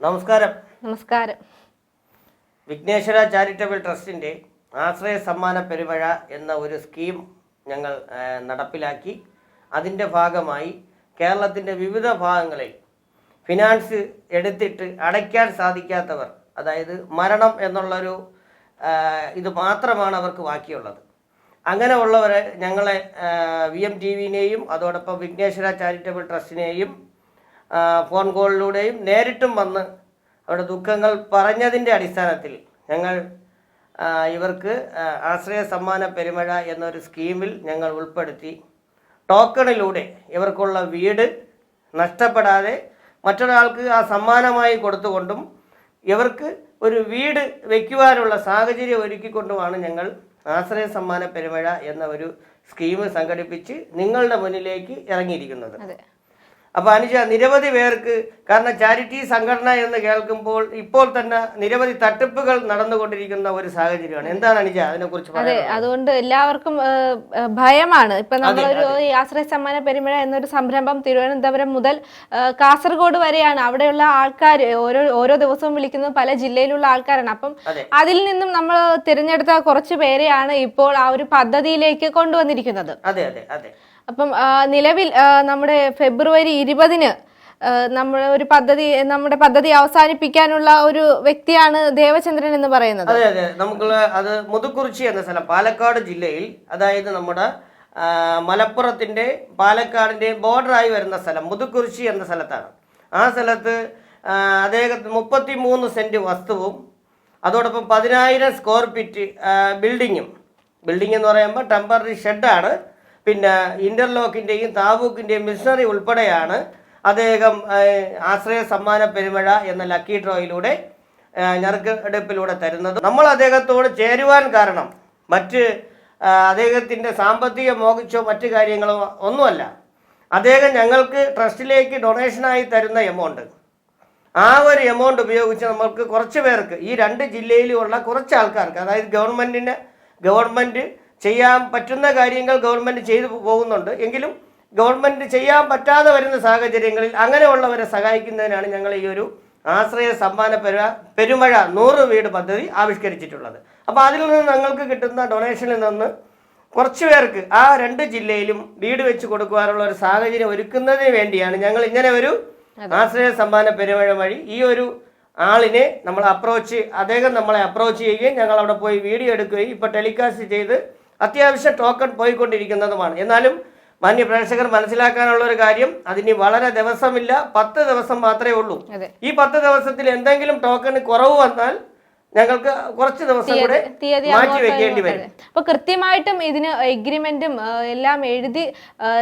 നമസ്കാരം. നമസ്കാരം. വിഘ്നേശ്വര ചാരിറ്റബിൾ ട്രസ്റ്റിന്റെ ആശ്രയ സമ്മാന പെരുമഴ എന്ന ഒരു സ്കീം ഞങ്ങൾ നടപ്പിലാക്കി. അതിന്റെ ഭാഗമായി കേരളത്തിന്റെ വിവിധ ഭാഗങ്ങളിൽ ഫിനാൻസ് എടുത്തിട്ട് അടയ്ക്കാൻ സാധിക്കാത്തവർ അതായത് മരണം എന്നുള്ളൊരു ഇത് മാത്രമാണ് അവർക്ക് ബാക്കിയുള്ളത്. അങ്ങനെ ഉള്ളവരെ ഞങ്ങളെ വി എം ടി വിനെയും അതോടൊപ്പം വിഘ്നേശ്വര ചാരിറ്റബിൾ ട്രസ്റ്റിനെയും ഫോൺ കോളിലൂടെയും നേരിട്ടും വന്ന് അവരുടെ ദുഃഖങ്ങൾ പറഞ്ഞതിന്റെ അടിസ്ഥാനത്തിൽ ഞങ്ങൾ ഇവർക്ക് ആശ്രയ സമ്മാന പെരുമഴ എന്നൊരു സ്കീമിൽ ഞങ്ങൾ ഉൾപ്പെടുത്തി. ടോക്കണിലൂടെ ഇവർക്കുള്ള വീട് നഷ്ടപ്പെടാതെ മറ്റൊരാൾക്ക് ആ സമ്മാനമായി കൊടുത്തുകൊണ്ടും ഇവർക്ക് ഒരു വീട് വയ്ക്കുവാനുള്ള സാഹചര്യം ഒരുക്കിക്കൊണ്ടുമാണ് ഞങ്ങൾ ആശ്രയ സമ്മാന പെരുമഴ എന്ന ഒരു സ്കീം സംഘടിപ്പിച്ച് നിങ്ങളുടെ മുന്നിലേക്ക് ഇറങ്ങിയിരിക്കുന്നത്. അപ്പോൾ അനുജ നിരവധി പേർക്ക് കാരണം ചാരിറ്റി സംഘടന എന്ന് കേൾക്കുമ്പോൾ ഇപ്പോൾ തന്നെ നിരവധി തട്ടിപ്പുകൾ നടന്നുകൊണ്ടിരിക്കുന്ന ഒരു സാഹചര്യമാണ്. എന്താണ് അനുജ അതിനെക്കുറിച്ച് അതെ അതുകൊണ്ട് എല്ലാവർക്കും ഭയമാണ്. ഇപ്പൊ നമ്മളൊരു ആശ്രയ സമ്മാന പെരുമഴ എന്നൊരു സംരംഭം തിരുവനന്തപുരം മുതൽ കാസർഗോഡ് വരെയാണ്. അവിടെയുള്ള ആൾക്കാർ ഓരോ ഓരോ ദിവസവും വിളിക്കുന്നത് പല ജില്ലയിലുള്ള ആൾക്കാരാണ്. അപ്പം അതിൽ നിന്നും നമ്മൾ തിരഞ്ഞെടുത്ത കുറച്ച് പേരെയാണ് ഇപ്പോൾ ആ ഒരു പദ്ധതിയിലേക്ക് കൊണ്ടുവന്നിരിക്കുന്നത്. അതെ അതെ അതെ. അപ്പം നിലവിൽ നമ്മുടെ ഫെബ്രുവരി ഇരുപതിന് നമ്മൾ ഒരു പദ്ധതി നമ്മുടെ പദ്ധതി അവസാനിപ്പിക്കാനുള്ള ഒരു വ്യക്തിയാണ് ദേവചന്ദ്രൻ എന്ന് പറയുന്നത്. അതെ അതെ. നമുക്ക് അത് മുതുക്കുറിച്ചി എന്ന സ്ഥലം പാലക്കാട് ജില്ലയിൽ അതായത് നമ്മുടെ മലപ്പുറത്തിന്റെ പാലക്കാടിന്റെ ബോർഡറായി വരുന്ന സ്ഥലം മുതുക്കുറിച്ചി എന്ന സ്ഥലത്താണ്. ആ സ്ഥലത്ത് അദ്ദേഹത്തിന് മുപ്പത്തി മൂന്ന് സെന്റ് വസ്തുവും അതോടൊപ്പം പതിനായിരം സ്ക്വയർ ഫീറ്റ് ബിൽഡിങ്ങും. ബിൽഡിംഗ് എന്ന് പറയുമ്പോൾ ടെമ്പററി ഷെഡാണ്. പിന്നെ ഇന്റർലോക്കിന്റെയും താവൂക്കിന്റെയും മിഷണറി ഉൾപ്പെടെയാണ് അദ്ദേഹം ആശ്രയ സമ്മാന പെരുമഴ എന്ന ലക്കി ഡ്രോയിലൂടെ ഞറുക്കെടുപ്പിലൂടെ തരുന്നത്. നമ്മൾ അദ്ദേഹത്തോട് ചേരുവാൻ കാരണം മറ്റ് അദ്ദേഹത്തിന്റെ സാമ്പത്തിക മോഹിച്ചോ മറ്റു കാര്യങ്ങളോ ഒന്നുമല്ല. അദ്ദേഹം ഞങ്ങൾക്ക് ട്രസ്റ്റിലേക്ക് ഡൊണേഷനായി തരുന്ന എമൗണ്ട്. ആ ഒരു എമൗണ്ട് ഉപയോഗിച്ച് നമ്മൾക്ക് കുറച്ച് പേർക്ക് ഈ രണ്ട് ജില്ലയിലുമുള്ള കുറച്ച് ആൾക്കാർക്ക് അതായത് ഗവൺമെന്റിന് ഗവൺമെന്റ് ചെയ്യാൻ പറ്റുന്ന കാര്യങ്ങൾ ഗവൺമെന്റ് ചെയ്തു പോകുന്നുണ്ട്. എങ്കിലും ഗവൺമെന്റ് ചെയ്യാൻ പറ്റാതെ വരുന്ന സാഹചര്യങ്ങളിൽ അങ്ങനെയുള്ളവരെ സഹായിക്കുന്നതിനാണ് ഞങ്ങൾ ഈ ഒരു ആശ്രയ സമ്മാന പെരു പെരുമഴ നൂറ് വീട് പദ്ധതി ആവിഷ്കരിച്ചിട്ടുള്ളത്. അപ്പോൾ അതിൽ നിന്ന് ഞങ്ങൾക്ക് കിട്ടുന്ന ഡൊണേഷനിൽ നിന്ന് കുറച്ച് പേർക്ക് ആ രണ്ട് ജില്ലയിലും വീട് വെച്ച് കൊടുക്കുവാനുള്ള ഒരു സാഹചര്യം ഒരുക്കുന്നതിന് വേണ്ടിയാണ് ഞങ്ങൾ ഇങ്ങനെ ഒരു ആശ്രയ സമ്മാന പെരുമഴ വഴി ഈ ഒരു ആളിനെ നമ്മൾ അപ്രോച്ച് അദ്ദേഹം നമ്മളെ അപ്രോച്ച് ചെയ്യുകയും ഞങ്ങൾ അവിടെ പോയി വീഡിയോ എടുക്കുകയും ഇപ്പോൾ ടെലികാസ്റ്റ് ചെയ്ത് അത്യാവശ്യം ടോക്കൺ പോയിക്കൊണ്ടിരിക്കുന്നതുമാണ്. എന്നാലും മാന്യ പ്രേക്ഷകർ മനസ്സിലാക്കാനുള്ള ഒരു കാര്യം അതിന് വളരെ ദിവസമില്ല പത്ത് ദിവസം മാത്രമേ ഉള്ളൂ. ഈ പത്ത് ദിവസത്തിൽ എന്തെങ്കിലും ടോക്കൺ കുറവ് വന്നാൽ ഞങ്ങൾക്ക് കുറച്ച് ദിവസം കൂടെ മാറ്റി വെക്കേണ്ടി വരും. അപ്പൊ കൃത്യമായിട്ടും ഇതിന് എഗ്രിമെന്റും എല്ലാം എഴുതി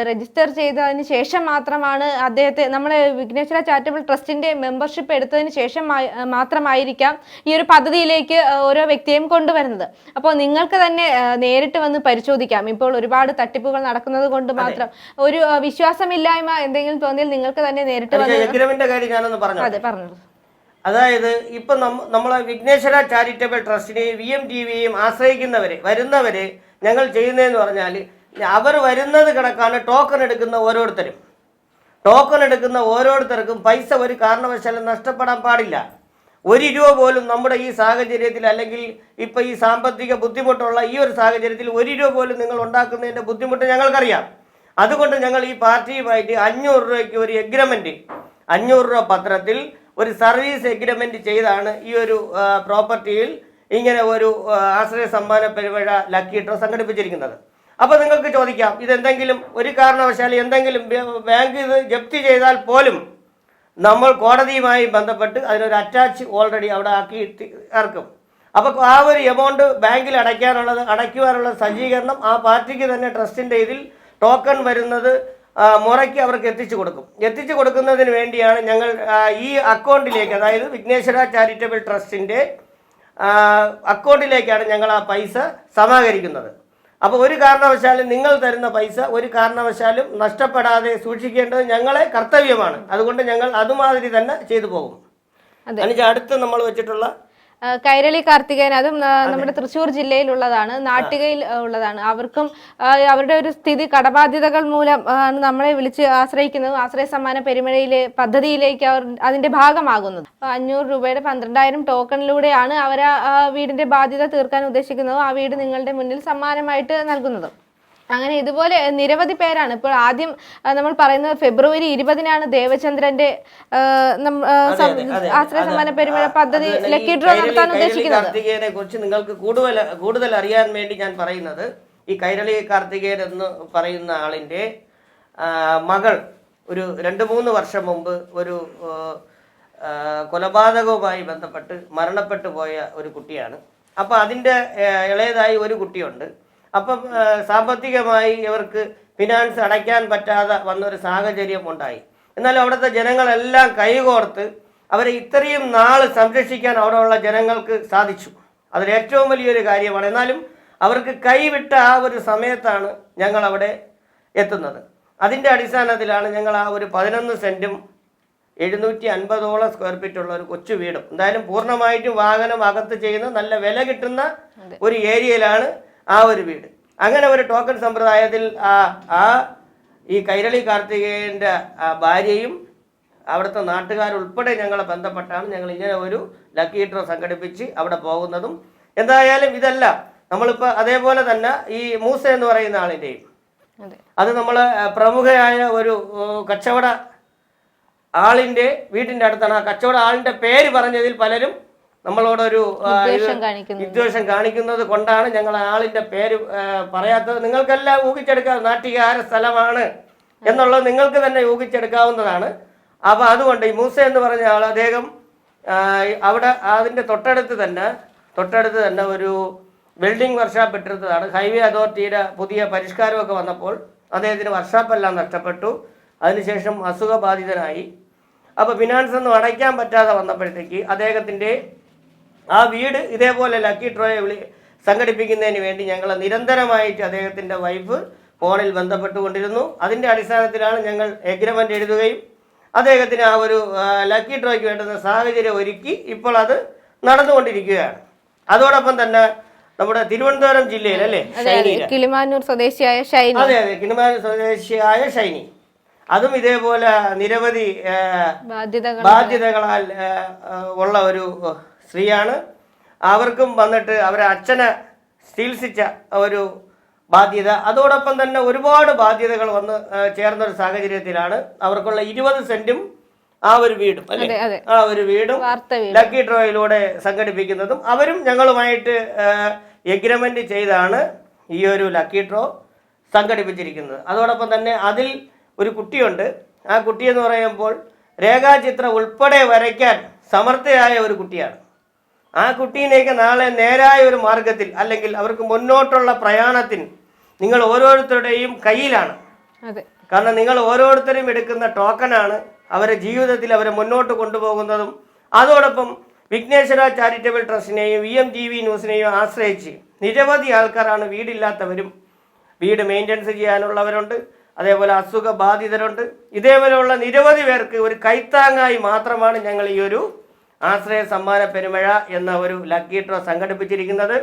രജിസ്റ്റർ ചെയ്തതിന് ശേഷം മാത്രമാണ് അദ്ദേഹത്തെ നമ്മളെ വിഘ്നേശ്വര ചാരിറ്റബിൾ ട്രസ്റ്റിന്റെ മെമ്പർഷിപ്പ് എടുത്തതിന് ശേഷം മാത്രമായിരിക്കാം ഈ ഒരു പദ്ധതിയിലേക്ക് ഓരോ വ്യക്തിയെയും കൊണ്ടുവരുന്നത്. അപ്പോൾ നിങ്ങൾക്ക് തന്നെ നേരിട്ട് വന്ന് പരിശോധിക്കാം. ഇപ്പോൾ ഒരുപാട് തട്ടിപ്പുകൾ നടക്കുന്നത് കൊണ്ട് മാത്രം ഒരു വിശ്വാസമില്ലായ്മ എന്തെങ്കിലും തോന്നിയാൽ നിങ്ങൾക്ക് തന്നെ നേരിട്ട് വന്ന് എഗ്രിമെന്റിന്റെ കാര്യം ഞാനൊന്ന് പറഞ്ഞു അതെ പറഞ്ഞോളൂ. അതായത് ഇപ്പൊ നമ്മ നമ്മളെ വിഘ്നേശ്വര ചാരിറ്റബിൾ ട്രസ്റ്റിനെയും വി എം ടി വിയെയും ആശ്രയിക്കുന്നവരെ വരുന്നവരെ ഞങ്ങൾ ചെയ്യുന്നതെന്ന് പറഞ്ഞാൽ അവർ വരുന്നത് കണക്കാണ് ടോക്കൺ എടുക്കുന്ന ഓരോരുത്തരും. ടോക്കൺ എടുക്കുന്ന ഓരോരുത്തർക്കും പൈസ ഒരു കാരണവശാലും നഷ്ടപ്പെടാൻ പാടില്ല. ഒരു രൂപ പോലും നമ്മുടെ ഈ സാഹചര്യത്തിൽ അല്ലെങ്കിൽ ഇപ്പം ഈ സാമ്പത്തിക ബുദ്ധിമുട്ടുള്ള ഈ ഒരു സാഹചര്യത്തിൽ ഒരു രൂപ പോലും നിങ്ങൾ ഉണ്ടാക്കുന്നതിന്റെ ബുദ്ധിമുട്ട് ഞങ്ങൾക്കറിയാം. അതുകൊണ്ട് ഞങ്ങൾ ഈ പാർട്ടിയുമായിട്ട് അഞ്ഞൂറ് രൂപയ്ക്ക് ഒരു എഗ്രിമെന്റ് അഞ്ഞൂറ് രൂപ പത്രത്തിൽ ഒരു സർവീസ് എഗ്രിമെന്റ് ചെയ്താണ് ഈ ഒരു പ്രോപ്പർട്ടിയിൽ ഇങ്ങനെ ഒരു ആശ്രയ സമ്മാന പരിപാടി ലക്കി ഡ്രോ സംഘടിപ്പിച്ചിരിക്കുന്നത്. അപ്പോൾ നിങ്ങൾക്ക് ചോദിക്കാം ഇതെന്തെങ്കിലും ഒരു കാരണവശാൽ എന്തെങ്കിലും ബാങ്ക് ഇത് ജപ്തി ചെയ്താൽ പോലും നമ്മൾ കോടതിയുമായി ബന്ധപ്പെട്ട് അതിനൊരു അറ്റാച്ച് ഓൾറെഡി അവിടെ ആക്കി ഇറക്കും. അപ്പോൾ ആ ഒരു എമൗണ്ട് ബാങ്കിൽ അടയ്ക്കാനുള്ളത് അടയ്ക്കുവാനുള്ള സജ്ജീകരണം ആ പാർട്ടിക്ക് തന്നെ ട്രസ്റ്റിന്റെ ഇതിൽ ടോക്കൺ വരുന്നത് മുറയ്ക്ക് അവർക്ക് എത്തിച്ചു കൊടുക്കും. എത്തിച്ചു കൊടുക്കുന്നതിന് വേണ്ടിയാണ് ഞങ്ങൾ ഈ അക്കൗണ്ടിലേക്ക് അതായത് വിഘ്നേശ്വര ചാരിറ്റബിൾ ട്രസ്റ്റിന്റെ അക്കൗണ്ടിലേക്കാണ് ഞങ്ങൾ ആ പൈസ സമാഹരിക്കുന്നത്. അപ്പോൾ ഒരു കാരണവശാലും നിങ്ങൾ തരുന്ന പൈസ ഒരു കാരണവശാലും നഷ്ടപ്പെടാതെ സൂക്ഷിക്കേണ്ടത് ഞങ്ങളെ കർത്തവ്യമാണ്. അതുകൊണ്ട് ഞങ്ങൾ അതുമാതിരി തന്നെ ചെയ്തു പോകും. അതെ. അനുജ അടുത്ത് നമ്മൾ വെച്ചിട്ടുള്ള കൈരളി കാർത്തികേയൻ അതും നമ്മുടെ തൃശ്ശൂർ ജില്ലയിലുള്ളതാണ് നാട്ടികയിൽ ഉള്ളതാണ്. അവർക്കും അവരുടെ ഒരു സ്ഥിതി കടബാധ്യതകൾ മൂലം ആണ് നമ്മളെ വിളിച്ച് ആശ്രയിക്കുന്നത് ആശ്രയ സമ്മാന പെരുമഴയിലെ പദ്ധതിയിലേക്ക് അവർ അതിന്റെ ഭാഗമാകുന്നത്. അഞ്ഞൂറ് രൂപയുടെ പന്ത്രണ്ടായിരം ടോക്കണിലൂടെയാണ് അവർ ആ വീടിന്റെ ബാധ്യത തീർക്കാൻ ഉദ്ദേശിക്കുന്നതും. ആ വീട് നിങ്ങളുടെ മുന്നിൽ സമ്മാനമായിട്ട് നൽകുന്നതും. അങ്ങനെ ഇതുപോലെ നിരവധി പേരാണ്. ഇപ്പോൾ ആദ്യം നമ്മൾ പറയുന്നത് ഫെബ്രുവരി ഇരുപതിനാണ് ദേവചന്ദ്രന്റെ ആശ്രയ സമ്മാന പെരുമഴ പദ്ധതി ലക്കി ഡ്രോ നടത്താൻ ഉദ്ദേശിക്കുന്നത്. കുറിച്ച് നിങ്ങൾക്ക് കൂടുതൽ കൂടുതൽ അറിയാൻ വേണ്ടി ഞാൻ പറയുന്നത് ഈ കൈരളി കാർത്തികേയൻ എന്ന് പറയുന്ന ആളിന്റെ മകൾ ഒരു രണ്ട് മൂന്ന് വർഷം മുമ്പ് ഒരു കൊലപാതകവുമായി ബന്ധപ്പെട്ട് മരണപ്പെട്ടു പോയ ഒരു കുട്ടിയാണ്. അപ്പോൾ അതിന്റെ ഇളയതായി ഒരു കുട്ടിയുണ്ട്. അപ്പം സാമ്പത്തികമായി ഇവർക്ക് ഫിനാൻസ് അടയ്ക്കാൻ പറ്റാതെ വന്നൊരു സാഹചര്യം ഉണ്ടായി. എന്നാൽ അവിടുത്തെ ജനങ്ങളെല്ലാം കൈകോർത്ത് അവരെ ഇത്രയും നാൾ സംരക്ഷിക്കാൻ അവിടെയുള്ള ജനങ്ങൾക്ക് സാധിച്ചു. അതിൽ ഏറ്റവും വലിയൊരു കാര്യമാണ്. എന്നാലും അവർക്ക് കൈവിട്ട ആ ഒരു സമയത്താണ് ഞങ്ങൾ അവിടെ എത്തുന്നത്. അതിന്റെ അടിസ്ഥാനത്തിലാണ് ഞങ്ങൾ ആ ഒരു പതിനൊന്ന് സെന്റും എഴുന്നൂറ്റി അൻപതോളം സ്ക്വയർ ഫീറ്റ് ഉള്ള ഒരു കൊച്ചു വീടും. എന്തായാലും പൂർണമായിട്ടും വാഹനം അകത്ത് ചെയ്യുന്ന നല്ല വില കിട്ടുന്ന ഒരു ഏരിയയിലാണ് ആ ഒരു വീട്. അങ്ങനെ ഒരു ടോക്കൺ സമ്പ്രദായത്തിൽ ആ ആ ഈ കൈരളി കാർത്തികേയന്റെ ഭാര്യയും അവിടുത്തെ നാട്ടുകാരുൾപ്പെടെ ഞങ്ങളെ ബന്ധപ്പെട്ടാണ് ഞങ്ങൾ ഇങ്ങനെ ഒരു ലക്കി ഡ്രോ സംഘടിപ്പിച്ച് അവിടെ പോകുന്നതും. എന്തായാലും ഇതല്ല നമ്മളിപ്പോൾ അതേപോലെ തന്നെ ഈ മൂസ എന്ന് പറയുന്ന ആളിന്റെയും അതെ. അത് നമ്മൾ പ്രമുഖയായ ഒരു കച്ചവട ആളിന്റെ വീട്ടിന്റെ അടുത്താണ്. ആ കച്ചവട ആളിന്റെ പേര് പറഞ്ഞതിൽ പലരും നമ്മളോടൊരു വിദ്വേഷം കാണിക്കുന്നു. വിദ്വേഷം കാണിക്കുന്നത് കൊണ്ടാണ് ഞങ്ങൾ ആളിന്റെ പേര് പറയാത്തത്. നിങ്ങൾക്കെല്ലാം ഊഹിച്ചെടുക്കാം നാട്ടികാര സ്ഥലമാണ് എന്നുള്ളത് നിങ്ങൾക്ക് തന്നെ ഊഹിച്ചെടുക്കാവുന്നതാണ്. അപ്പോൾ അതുകൊണ്ട് ഈ മൂസ എന്ന് പറഞ്ഞ ആൾ അദ്ദേഹം അവിടെ അതിന്റെ തൊട്ടടുത്ത് തന്നെ തൊട്ടടുത്ത് തന്നെ ഒരു വെൽഡിംഗ് വർക്ക്ഷോപ്പ് ഇട്ടിരുന്നതാണ്. ഹൈവേ അതോറിറ്റിയുടെ പുതിയ പരിഷ്കാരമൊക്കെ വന്നപ്പോൾ അദ്ദേഹത്തിന് വർക്ക്ഷോപ്പെല്ലാം നഷ്ടപ്പെട്ടു. അതിനുശേഷം അസുഖബാധിതനായി. അപ്പോൾ ഫിനാൻസ് ഒന്നും അടയ്ക്കാൻ പറ്റാതെ വന്നപ്പോഴത്തേക്ക് അദ്ദേഹത്തിന്റെ ആ വീട് ഇതേപോലെ ലക്കി ഡ്രോയെ വിളി സംഘടിപ്പിക്കുന്നതിന് വേണ്ടി ഞങ്ങൾ നിരന്തരമായിട്ട് അദ്ദേഹത്തിന്റെ വൈഫ് ഫോണിൽ ബന്ധപ്പെട്ടുകൊണ്ടിരുന്നു. അതിന്റെ അടിസ്ഥാനത്തിലാണ് ഞങ്ങൾ എഗ്രിമെന്റ് എഴുതുകയും അദ്ദേഹത്തിന് ആ ഒരു ലക്കി ഡ്രോയ്ക്ക് വേണ്ടുന്ന സാഹചര്യം ഒരുക്കി ഇപ്പോൾ അത് നടന്നുകൊണ്ടിരിക്കുകയാണ്. അതോടൊപ്പം തന്നെ നമ്മുടെ തിരുവനന്തപുരം ജില്ലയിൽ അല്ലേ? കിളിമാനൂർ സ്വദേശിയായ ഷൈനി. അതെ അതെ. കിളിമാനൂർ സ്വദേശിയായ ഷൈനി. അതും ഇതേപോലെ നിരവധി ബാധ്യതകളാൽ. ഉള്ള ഒരു സ്ത്രീയാണ്. അവർക്കും വന്നിട്ട് അവരെ അച്ഛനെ ചികിത്സിച്ച ഒരു ബാധ്യത. അതോടൊപ്പം തന്നെ ഒരുപാട് ബാധ്യതകൾ വന്ന് ചേർന്ന ഒരു സാഹചര്യത്തിലാണ് അവർക്കുള്ള ഇരുപത് സെന്റും ആ ഒരു വീടും അല്ലേ? ആ ഒരു വീടും ലക്കി ഡ്രോയിലൂടെ സംഘടിപ്പിക്കുന്നതും അവരും ഞങ്ങളുമായിട്ട് എഗ്രിമെന്റ് ചെയ്താണ് ഈ ഒരു ലക്കി ഡ്രോ സംഘടിപ്പിച്ചിരിക്കുന്നത്. അതോടൊപ്പം തന്നെ അതിൽ ഒരു കുട്ടിയുണ്ട്. ആ കുട്ടിയെന്ന് പറയുമ്പോൾ രേഖാചിത്രം ഉൾപ്പെടെ വരയ്ക്കാൻ സമർത്ഥയായ ഒരു കുട്ടിയാണ്. ആ കുട്ടീനെയൊക്കെ നാളെ നേരായ ഒരു മാർഗത്തിൽ അല്ലെങ്കിൽ അവർക്ക് മുന്നോട്ടുള്ള പ്രയാണത്തിന് നിങ്ങൾ ഓരോരുത്തരുടെയും കയ്യിലാണ്. കാരണം നിങ്ങൾ ഓരോരുത്തരും എടുക്കുന്ന ടോക്കനാണ് അവരെ ജീവിതത്തിൽ അവരെ മുന്നോട്ട് കൊണ്ടുപോകുന്നതും അതോടൊപ്പം വിഘ്നേശ്വര ചാരിറ്റബിൾ ട്രസ്റ്റിനെയും വി എം ടി വി ന്യൂസിനെയും ആശ്രയിച്ച് നിരവധി ആൾക്കാരാണ് വീടില്ലാത്തവരും വീട് മെയിന്റനൻസ് ചെയ്യാനുള്ളവരുണ്ട്. അതേപോലെ അസുഖബാധിതരുണ്ട്. ഇതേപോലെയുള്ള നിരവധി പേർക്ക് ഒരു കൈത്താങ്ങായി മാത്രമാണ് ഞങ്ങൾ ഈ ഒരു ആശ്രയ സമ്മാന പെരുമഴ എന്ന ഒരു ലക്കി ഡ്രോ സംഘടിപ്പിച്ചിരിക്കുന്നത്.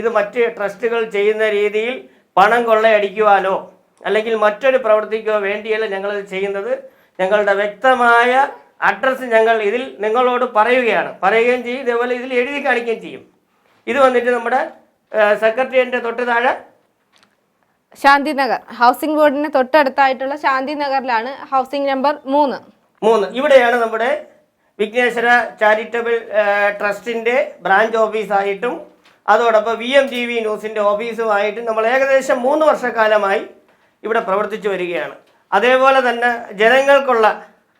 ഇത് മറ്റ് ട്രസ്റ്റുകൾ ചെയ്യുന്ന രീതിയിൽ പണം കൊള്ളയടിക്കുവാനോ അല്ലെങ്കിൽ മറ്റൊരു പ്രവൃത്തിക്കോ വേണ്ടിയല്ല ഞങ്ങളത് ചെയ്യുന്നത്. ഞങ്ങളുടെ വ്യക്തമായ അഡ്രസ്സ് ഞങ്ങൾ ഇതിൽ നിങ്ങളോട് പറയുകയാണ്. പറയുകയും ചെയ്യും ഇതേപോലെ ഇതിൽ എഴുതി കാണിക്കുകയും ചെയ്യും. ഇത് വന്നിട്ട് നമ്മുടെ സെക്രട്ടറിയേറ്റിന്റെ തൊട്ട് താഴെ. ശാന്തിനഗർ ഹൗസിംഗ് ബോർഡിന് തൊട്ടടുത്തായിട്ടുള്ള ശാന്തിനഗറിലാണ് ഹൗസിംഗ് നമ്പർ മൂന്ന്. മൂന്ന്. ഇവിടെയാണ് നമ്മുടെ വിഘ്നേശ്വര ചാരിറ്റബിൾ ട്രസ്റ്റിന്റെ ബ്രാഞ്ച് ഓഫീസായിട്ടും അതോടൊപ്പം വി എം ടി വി ന്യൂസിന്റെ ഓഫീസുമായിട്ടും നമ്മൾ ഏകദേശം മൂന്ന് വർഷക്കാലമായി ഇവിടെ പ്രവർത്തിച്ചു വരികയാണ്. അതേപോലെ തന്നെ ജനങ്ങൾക്കുള്ള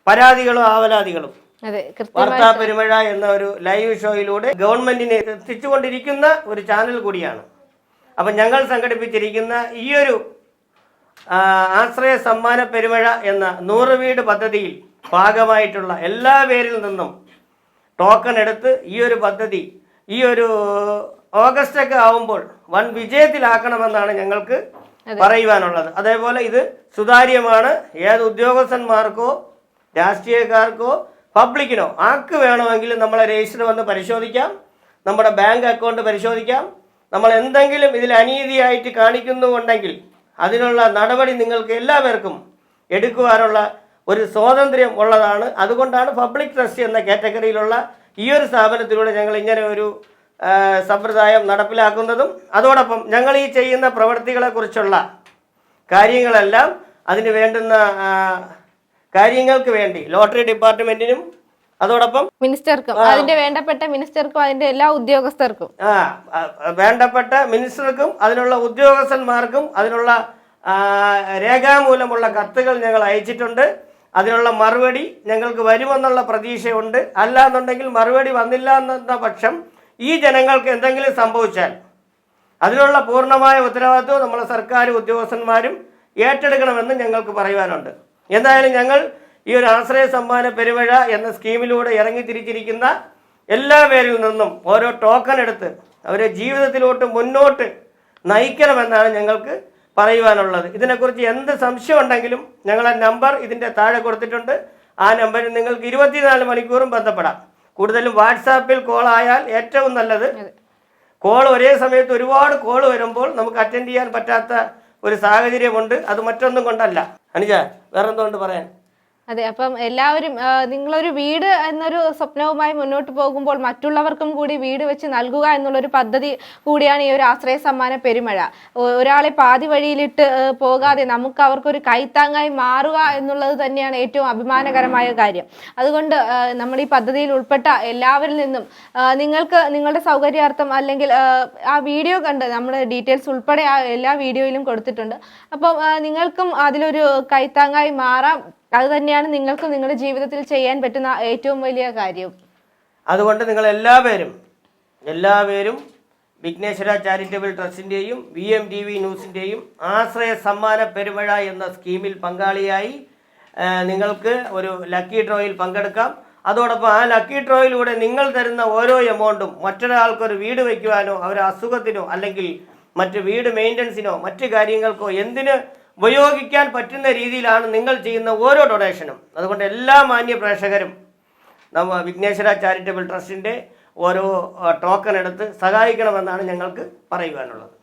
പരാതികളും ആവലാതികളും. വാർത്താ പെരുമഴ എന്ന ഒരു ലൈവ് ഷോയിലൂടെ ഗവൺമെന്റിനെ എത്തിച്ചുകൊണ്ടിരിക്കുന്ന ഒരു ചാനൽ കൂടിയാണ്. അപ്പം ഞങ്ങൾ സംഘടിപ്പിച്ചിരിക്കുന്ന ഈ ഒരു ആശ്രയ സമ്മാന പെരുമഴ എന്ന നൂറ് വീട് പദ്ധതിയിൽ ഭാഗമായിട്ടുള്ള എല്ലാ പേരിൽ നിന്നും ടോക്കൺ എടുത്ത് ഈ ഒരു പദ്ധതി ഈ ഒരു ഓഗസ്റ്റ് ഒക്കെ ആവുമ്പോൾ വൻ വിജയത്തിലാക്കണമെന്നാണ് ഞങ്ങൾക്ക് പറയുവാനുള്ളത്. അതേപോലെ ഇത് സുതാര്യമാണ്. ഏത് ഉദ്യോഗസ്ഥന്മാർക്കോ രാഷ്ട്രീയക്കാർക്കോ പബ്ലിക്കിനോ ആർക്ക് വേണമെങ്കിലും നമ്മളെ രജിസ്റ്റർ വന്ന് പരിശോധിക്കാം നമ്മുടെ ബാങ്ക് അക്കൗണ്ട് പരിശോധിക്കാം. നമ്മൾ എന്തെങ്കിലും ഇതിൽ അനീതിയായിട്ട് കാണിക്കുന്നുണ്ടെങ്കിൽ അതിനുള്ള നടപടി നിങ്ങൾക്ക് എല്ലാവർക്കും എടുക്കുവാനുള്ള ഒരു സ്വാതന്ത്ര്യം ഉള്ളതാണ്. അതുകൊണ്ടാണ് പബ്ലിക് ട്രസ്റ്റ് എന്ന കാറ്റഗറിയിലുള്ള ഈ ഒരു സ്ഥാപനത്തിലൂടെ ഞങ്ങൾ ഇങ്ങനെ ഒരു സമ്പ്രദായം നടപ്പിലാക്കുന്നതും അതോടൊപ്പം ഞങ്ങൾ ഈ ചെയ്യുന്ന പ്രവൃത്തികളെക്കുറിച്ചുള്ള കാര്യങ്ങളെല്ലാം അതിന് വേണ്ടുന്ന കാര്യങ്ങൾക്ക് വേണ്ടി ലോട്ടറി ഡിപ്പാർട്ട്മെന്റിനും അതോടൊപ്പം മിനിസ്റ്റർക്കും അതിന്റെ വേണ്ടപ്പെട്ട മിനിസ്റ്റർക്കും അതിന്റെ എല്ലാ ഉദ്യോഗസ്ഥർക്കും. ആ വേണ്ടപ്പെട്ട മിനിസ്റ്റർക്കും അതിനുള്ള ഉദ്യോഗസ്ഥന്മാർക്കും അതിനുള്ള രേഖാമൂലമുള്ള കത്തുകൾ ഞങ്ങൾ അയച്ചിട്ടുണ്ട്. അതിനുള്ള മറുപടി ഞങ്ങൾക്ക് വരുമെന്നുള്ള പ്രതീക്ഷയുണ്ട്. അല്ല എന്നുണ്ടെങ്കിൽ മറുപടി വന്നില്ല എന്ന പക്ഷം ഈ ജനങ്ങൾക്ക് എന്തെങ്കിലും സംഭവിച്ചാൽ അതിനുള്ള പൂർണമായ ഉത്തരവാദിത്വം നമ്മളെ സർക്കാർ ഉദ്യോഗസ്ഥന്മാരും ഏറ്റെടുക്കണമെന്ന് ഞങ്ങൾക്ക് പറയുവാനുണ്ട്. എന്തായാലും ഞങ്ങൾ ഈ ഒരു ആശ്രയ സമ്മാന പെരുമഴ എന്ന സ്കീമിലൂടെ ഇറങ്ങി തിരിച്ചിരിക്കുന്ന എല്ലാ പേരിൽ നിന്നും ഓരോ ടോക്കൺ എടുത്ത് അവരെ ജീവിതത്തിലോട്ട് മുന്നോട്ട് നയിക്കണമെന്നാണ് ഞങ്ങൾക്ക് പറയുവാനുള്ളത്. ഇതിനെക്കുറിച്ച് എന്ത് സംശയം ഉണ്ടെങ്കിലും ഞങ്ങളെ നമ്പർ ഇതിന്റെ താഴെ കൊടുത്തിട്ടുണ്ട്. ആ നമ്പറിൽ നിങ്ങൾക്ക് ഇരുപത്തിനാല് മണിക്കൂറും ബന്ധപ്പെടാം. കൂടുതലും വാട്സാപ്പിൽ കോൾ ആയാൽ ഏറ്റവും നല്ലത്. കോൾ ഒരേ സമയത്ത് ഒരുപാട് കോൾ വരുമ്പോൾ നമുക്ക് അറ്റൻഡ് ചെയ്യാൻ പറ്റാത്ത ഒരു സാഹചര്യമുണ്ട്. അത് മറ്റൊന്നും കൊണ്ടല്ല. അനുജ വേറെന്തുകൊണ്ട് പറയാൻ? അതെ അപ്പം എല്ലാവരും നിങ്ങളൊരു വീട് എന്നൊരു സ്വപ്നവുമായി മുന്നോട്ട് പോകുമ്പോൾ മറ്റുള്ളവർക്കും കൂടി വീട് വെച്ച് നൽകുക എന്നുള്ളൊരു പദ്ധതി കൂടിയാണ് ഈ ഒരു ആശ്രയ സമ്മാന പെരുമഴ. ഒരാളെ പാതി വഴിയിലിട്ട് പോകാതെ നമുക്ക് അവർക്കൊരു കൈത്താങ്ങായി മാറുക എന്നുള്ളത് തന്നെയാണ് ഏറ്റവും അഭിമാനകരമായ കാര്യം. അതുകൊണ്ട് നമ്മൾ ഈ പദ്ധതിയിൽ ഉൾപ്പെട്ട എല്ലാവരിൽ നിന്നും നിങ്ങൾക്ക് നിങ്ങളുടെ സൗകര്യാർത്ഥം അല്ലെങ്കിൽ ആ വീഡിയോ കണ്ട് നമ്മുടെ ഡീറ്റെയിൽസ് ഉൾപ്പെടെ ആ എല്ലാ വീഡിയോയിലും കൊടുത്തിട്ടുണ്ട്. അപ്പം നിങ്ങൾക്കും അതിലൊരു കൈത്താങ്ങായി മാറാം. അത് തന്നെയാണ് നിങ്ങൾക്ക് നിങ്ങളുടെ ജീവിതത്തിൽ ചെയ്യാൻ പറ്റുന്ന ഏറ്റവും വലിയ കാര്യം. അതുകൊണ്ട് നിങ്ങൾ എല്ലാവരും എല്ലാവരും വിഘ്നേശ്വര ചാരിറ്റബിൾ ട്രസ്റ്റിന്റെയും വി എം ടി വി ന്യൂസിന്റെയും ആശ്രയ സമ്മാന പെരുമഴ എന്ന സ്കീമിൽ പങ്കാളിയായി നിങ്ങൾക്ക് ഒരു ലക്കി ഡ്രോയിൽ പങ്കെടുക്കാം. അതോടൊപ്പം ആ ലക്കി ഡ്രോയിലൂടെ നിങ്ങൾ തരുന്ന ഓരോ എമൗണ്ടും മറ്റൊരാൾക്കൊരു വീട് വയ്ക്കുവാനോ അവരുടെ അസുഖത്തിനോ അല്ലെങ്കിൽ മറ്റ് വീട് മെയിന്റനൻസിനോ മറ്റ് കാര്യങ്ങൾക്കോ എന്തിന് ഉപയോഗിക്കാൻ പറ്റുന്ന രീതിയിലാണ് നിങ്ങൾ ചെയ്യുന്ന ഓരോ ഡൊണേഷനും. അതുകൊണ്ട് എല്ലാ മാന്യ പ്രേക്ഷകരും നമ്മ വിഘ്നേശ്വര ചാരിറ്റബിൾ ട്രസ്റ്റിന്റെ ഓരോ ടോക്കൺ എടുത്ത് സഹായിക്കണമെന്നാണ് ഞങ്ങൾക്ക് പറയുവാനുള്ളത്.